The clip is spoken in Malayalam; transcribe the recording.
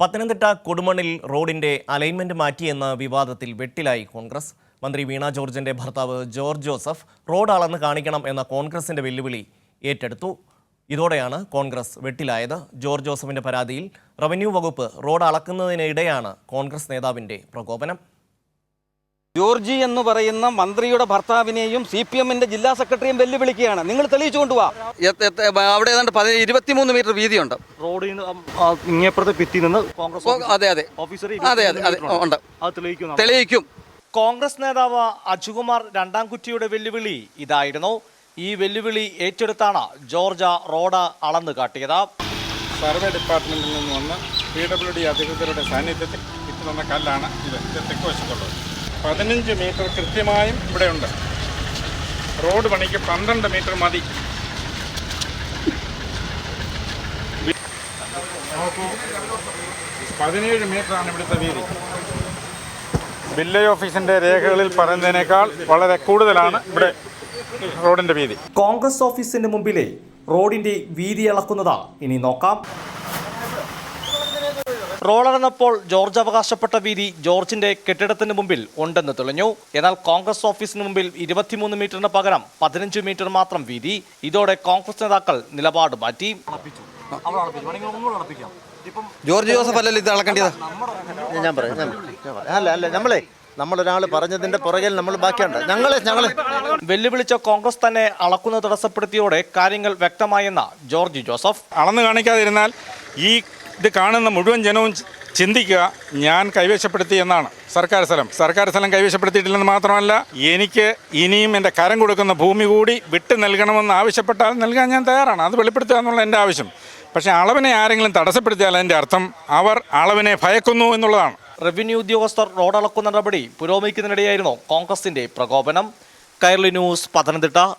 പത്തനംതിട്ട കൊടുമണ്ണിൽ റോഡിന്റെ അലൈൻമെന്റ് മാറ്റിയെന്ന വിവാദത്തിൽ വെട്ടിലായി കോൺഗ്രസ്. മന്ത്രി വീണ ജോർജിന്റെ ഭർത്താവ് ജോർജ് ജോസഫ് റോഡ് അളന്ന് കാണിക്കണം എന്ന കോൺഗ്രസിന്റെ വെല്ലുവിളി ഏറ്റെടുത്തു. ഇതോടെയാണ് കോൺഗ്രസ് വെട്ടിലായത്. ജോർജ് ജോസഫിന്റെ പരാതിയിൽ റവന്യൂ വകുപ്പ് റോഡ് അളക്കുന്നതിനിടെയാണ് കോൺഗ്രസ് നേതാവിന്റെ പ്രകോപനം. ജോർജി എന്ന് പറയുന്ന മന്ത്രിയുടെ ഭർത്താവിനെയും സി പി എമ്മിന്റെ ജില്ലാ സെക്രട്ടറിയും വെല്ലുവിളിക്കുകയാണ്. നിങ്ങൾ തെളിയിച്ചു കൊണ്ടുപോവാ അവിടെ ഏതാണ്ട് പതി ഇരുപത്തിമൂന്ന് മീറ്റർ വീതിയുണ്ട്. റോഡിൽ നിന്ന് ഇങ്ങേപ്പുറത്തെ ഭിത്തി നിന്ന് കോൺഗ്രസ് അതെ അതെ. ഓഫീസർ അതെ അതെ അതെ ഉണ്ട്. തെളിയിക്കും കോൺഗ്രസ് നേതാവ് അജുകുമാർ രണ്ടാം കുറ്റിയുടെ വെല്ലുവിളി ഇതായിരുന്നു. ഈ വെല്ലുവിളി ഏറ്റെടുത്താണ് ജോർജ റോഡ് അളന്നു കാട്ടിയത്. സർവേ ഡിപ്പാർട്ട്മെന്റിൽ നിന്ന് വന്ന് പി ഡബ്ല്യു ഡി അധികൃതരുടെ സാന്നിധ്യത്തിൽ ഇട്ട് തന്ന കല്ലാണ് ഇത്. ഇത് തെക്ക് വശത്തുള്ളത്. പതിനഞ്ച് മീറ്റർ കൃത്യമായും ഇവിടെയുണ്ട്. റോഡ് പണിക്ക് പന്ത്രണ്ട് മീറ്റർ മതി. നോക്കൂ പതിനേഴ് മീറ്ററാണ് ഇവിടുത്തെ വീതി. വില്ലേജ് ഓഫീസിന്റെ രേഖകളിൽ പറയുന്നതിനേക്കാൾ വളരെ കൂടുതലാണ് ഇവിടെ റോഡിന്റെ വീതി. കോൺഗ്രസ് ഓഫീസിന്റെ മുമ്പിലെ റോഡിന്റെ വീതി അളക്കുന്നത് ഇനി നോക്കാം. റോഡളന്നപ്പോൾ ജോർജ് അവകാശപ്പെട്ട വീതി ജോർജിന്റെ കെട്ടിടത്തിന് മുമ്പിൽ ഉണ്ടെന്ന് തെളിഞ്ഞു. എന്നാൽ കോൺഗ്രസ് ഓഫീസിന് മുമ്പിൽ ഇരുപത്തിമൂന്ന് മീറ്ററിന് പകരം പതിനഞ്ച് മീറ്റർ മാത്രം വീതി. ഇതോടെ കോൺഗ്രസ് നേതാക്കൾ നിലപാട് മാറ്റി. ജോർജ് ജോസഫ് അല്ലല്ലോ ഇത് അളക്കേണ്ടത്? ഞാൻ പറയാം അല്ല അല്ല നമ്മളെ നമ്മളൊരാൾ പറഞ്ഞതിന്റെ പുറകിൽ നമ്മൾ ബാക്കിയുണ്ട്. ഞങ്ങളെ ഞങ്ങളെ. വെല്ലുവിളിച്ച കോൺഗ്രസ് തന്നെ അളക്കുന്ന തടസ്സപ്പെടുത്തിയോടെ കാര്യങ്ങൾ വ്യക്തമായെന്ന ജോർജ് ജോസഫ്. അളന്നു കാണിക്കാതിരുന്നാൽ ഈ ഇത് കാണുന്ന മുഴുവൻ ജനവും ചിന്തിക്കുക ഞാൻ കൈവശപ്പെടുത്തി എന്നാണ്. സർക്കാർ സ്ഥലം. സർക്കാർ സ്ഥലം കൈവശപ്പെടുത്തിയിട്ടില്ലെന്ന് മാത്രമല്ല എനിക്ക് ഇനിയും എന്റെ കരം കൊടുക്കുന്ന ഭൂമി കൂടി വിട്ടു നൽകണമെന്ന് ആവശ്യപ്പെട്ടാൽ നൽകാൻ ഞാൻ തയ്യാറാണ്. അത് വെളിപ്പെടുത്തുക എന്നുള്ള എന്റെ ആവശ്യം. പക്ഷേ അളവിനെ ആരെങ്കിലും തടസ്സപ്പെടുത്തിയാൽ അതിന്റെ അർത്ഥം അവർ അളവിനെ ഭയക്കുന്നു എന്നുള്ളതാണ്. റവന്യൂ ഉദ്യോഗസ്ഥർ റോഡ് അളക്കുന്ന നടപടി പുരോഗമിക്കുന്നതിനിടെയായിരുന്നു കോൺഗ്രസിന്റെ പ്രകോപനം. കൈരളി ന്യൂസ് പത്തനംതിട്ട.